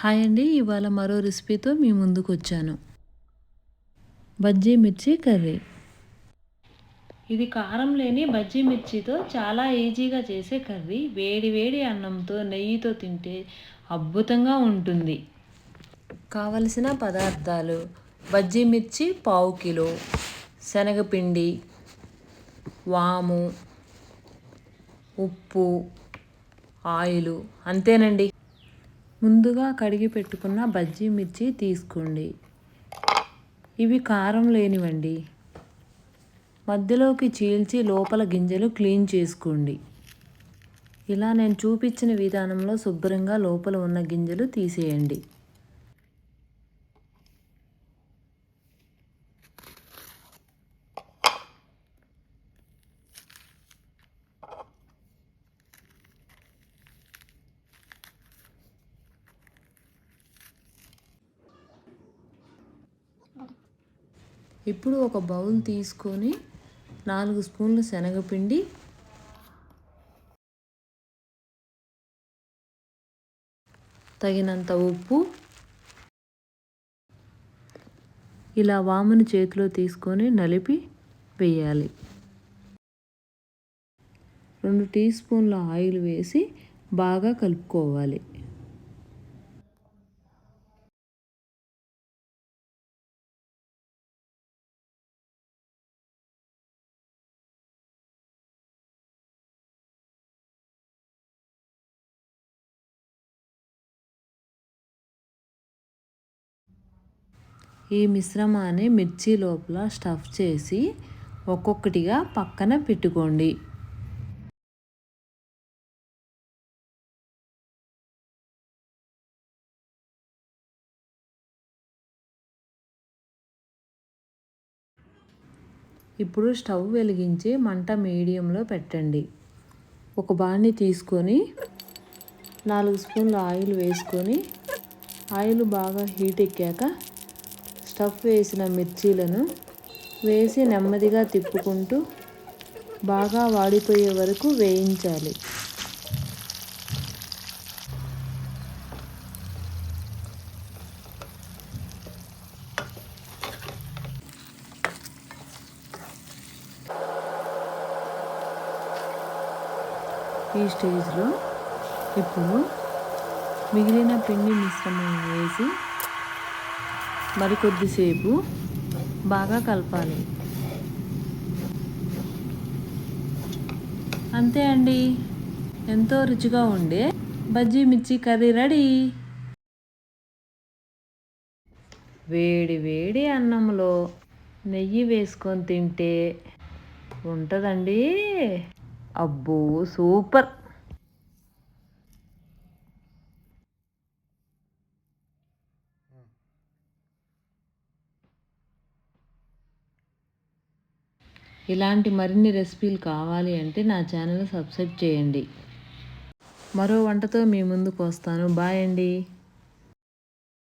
Hi అండి ఇవాళ మరో రెసిపీతో మీ ముందుకు వచ్చాను బజ్జీ మిర్చి కర్రీ. ఇది కారం లేని బజ్జీ మిర్చితో చాలా ఈజీగా చేసే కర్రీ. వేడి వేడి అన్నంతో నెయ్యితో తింటే అద్భుతంగా ఉంటుంది. కావలసిన పదార్థాలు బజ్జీ మిర్చి పావు కిలో శనగపిండి వాము ఉప్పు ఆయిలు అంతేనండి. ముందుగా కడిగి పెట్టుకున్న బజ్జీ మిర్చి తీసుకోండి. ఇవి కారం లేనివండి. మధ్యలోకి చీల్చి లోపల గింజలు క్లీన్ చేసుకోండి. ఇలా నేను చూపించిన విధానంలో శుభ్రంగా లోపల ఉన్న గింజలు తీసేయండి. ఇప్పుడు ఒక బౌల్ తీసుకొని నాలుగు స్పూన్లు శనగపిండి. తగినంత ఉప్పు. ఇలా వాముని చేతిలో తీసుకొని నలిపి వేయాలి. రెండు టీ స్పూన్ల ఆయిల్ వేసి బాగా కలుపుకోవాలి. ఈ మిశ్రమాన్ని మిర్చి లోపల స్టఫ్ చేసి ఒక్కొక్కటిగా పక్కన పెట్టుకోండి. ఇప్పుడు స్టవ్ వెలిగించి మంట మీడియంలో పెట్టండి. ఒక బాణి తీసుకొని నాలుగు స్పూన్ల ఆయిల్ వేసుకొని ఆయిల్ బాగా హీట్ ఎక్కాక స్టఫ్ వేసిన మిర్చీలను వేసి నెమ్మదిగా తిప్పుకుంటూ బాగా వాడిపోయే వరకు వేయించాలి. ఈ స్టేజ్లో ఇప్పుడు మిగిలిన పిండి మిశ్రమం వేసి మరికొద్దిసేపు బాగా కలపాలి. అంతే అండి. ఎంతో రుచిగా ఉండే బజ్జీ మిర్చి కర్రీ రెడీ. వేడి వేడి అన్నంలో నెయ్యి వేసుకొని తింటే ఉంటుందండి. అబ్బో సూపర్! ఇలాంటి మరిన్ని రెసిపీలు కావాలి అంటే నా ఛానల్ సబ్స్క్రైబ్ చేయండి. మరో వంటతో మీ ముందుకు వస్తాను. బాయ్ అండి.